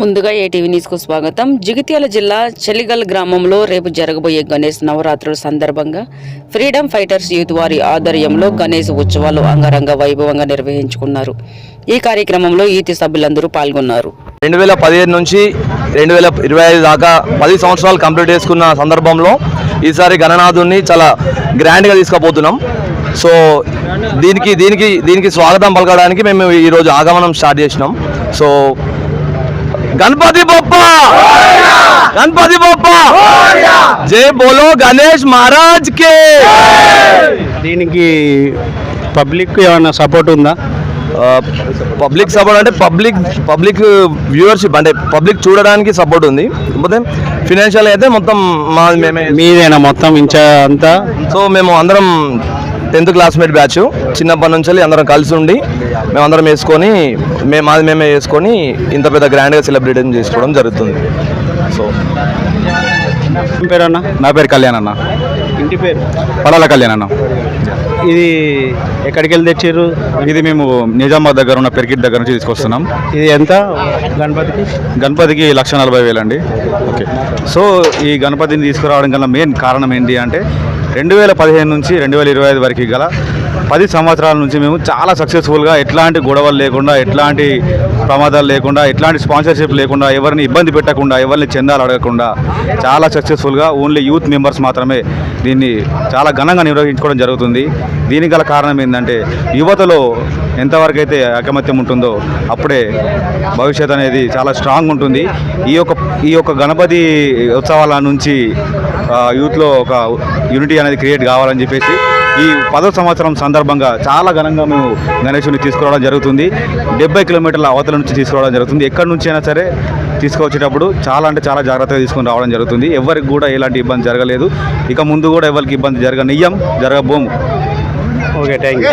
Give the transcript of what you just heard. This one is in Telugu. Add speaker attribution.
Speaker 1: ముందుగా ఏటీవీ న్యూస్కు స్వాగతం. జగిత్యాల జిల్లా చలిగల్ గ్రామంలో రేపు జరగబోయే గణేష్ నవరాత్రుల సందర్భంగా ఫ్రీడమ్ ఫైటర్స్ యూత్ వారి ఆధ్వర్యంలో గణేష్ ఉత్సవాలు అంగరంగ వైభవంగా నిర్వహించుకున్నారు. ఈ కార్యక్రమంలో యూత్ సభ్యులందరూ పాల్గొన్నారు.
Speaker 2: రెండు వేల పదిహేను నుంచి రెండు వేల ఇరవై ఐదు దాకా పది సంవత్సరాలు కంప్లీట్ చేసుకున్న సందర్భంలో ఈసారి గణనాథుని చాలా గ్రాండ్గా తీసుకుపోతున్నాం. సో దీనికి దీనికి దీనికి స్వాగతం పలకడానికి మేము ఈరోజు ఆగమనం స్టార్ట్ చేసినాం. సో గణపతి బొప్ప గణపతి బొప్ప జై బోలో గణేష్ మహారాజ్ కే
Speaker 3: దీనికి పబ్లిక్ ఏమైనా సపోర్ట్ ఉందా?
Speaker 2: పబ్లిక్ సపోర్ట్ అంటే పబ్లిక్ పబ్లిక్ వ్యూవర్షిప్ అంటే పబ్లిక్ చూడడానికి సపోర్ట్ ఉంది. కాకపోతే ఫినాన్షియల్ అయితే మొత్తం మా మేమే
Speaker 3: మీదేనా మొత్తం ఇంచా అంతా?
Speaker 2: సో మేము అందరం టెన్త్ క్లాస్మేట్ బ్యాచ్. చిన్నప్పటి నుంచి అందరం కలిసి ఉండి మేమందరం వేసుకొని మేము మాది మేమే వేసుకొని ఇంత పెద్ద గ్రాండ్గా సెలబ్రేట్ చేసుకోవడం జరుగుతుంది. సో.
Speaker 3: పేరు అన్న
Speaker 4: నా పేరు కళ్యాణ్ అన్న.
Speaker 3: ఇంటి పేరు?
Speaker 4: పడాల కళ్యాణ్ అన్న.
Speaker 3: ఇది ఎక్కడికి వెళ్ళి తెచ్చారు
Speaker 4: ఇది మేము నిజామాబాద్ దగ్గర ఉన్న పెరిగిట్ దగ్గర నుంచి తీసుకొస్తున్నాం.
Speaker 3: ఇది ఎంత? గణపతికి?
Speaker 4: గణపతికి లక్ష నలభై వేలు అండి ఓకే. సో ఈ గణపతిని తీసుకురావడం గల మెయిన్ కారణం ఏంటి అంటే రెండు వేల పదిహేను నుంచి రెండు వేల ఇరవై ఐదు వరకు గల పది సంవత్సరాల నుంచి మేము చాలా సక్సెస్ఫుల్గా ఎట్లాంటి గొడవలు లేకుండా ఎట్లాంటి ప్రమాదాలు లేకుండా ఎట్లాంటి స్పాన్సర్షిప్ లేకుండా ఎవరిని ఇబ్బంది పెట్టకుండా ఎవరిని చందాలు అడగకుండా చాలా సక్సెస్ఫుల్గా ఓన్లీ యూత్ మెంబర్స్ మాత్రమే దీన్ని చాలా ఘనంగా నిర్వహించుకోవడం జరుగుతుంది. దీనికి గల కారణం ఏంటంటే యువతలో ఎంతవరకు అయితే ఐకమత్యం ఉంటుందో అప్పుడే భవిష్యత్ అనేది చాలా స్ట్రాంగ్ ఉంటుంది. ఈ యొక్క ఈ యొక్క గణపతి ఉత్సవాల నుంచి యూత్లో ఒక యూనిటీ అనేది క్రియేట్ కావాలని చెప్పేసి ఈ పదో సంవత్సరం సందర్భంగా చాలా ఘనంగా మేము గణేశుని తీసుకురావడం జరుగుతుంది. డెబ్బై కిలోమీటర్ల అవతల నుంచి తీసుకురావడం జరుగుతుంది. ఎక్కడి నుంచి అయినా సరే తీసుకొచ్చేటప్పుడు చాలా అంటే చాలా జాగ్రత్తగా తీసుకొని రావడం జరుగుతుంది. ఎవరికి కూడా ఎలాంటి ఇబ్బంది జరగలేదు. ఇక ముందు కూడా ఎవరికి ఇబ్బంది జరగనియ్యం జరగబోము.
Speaker 3: Okay thank you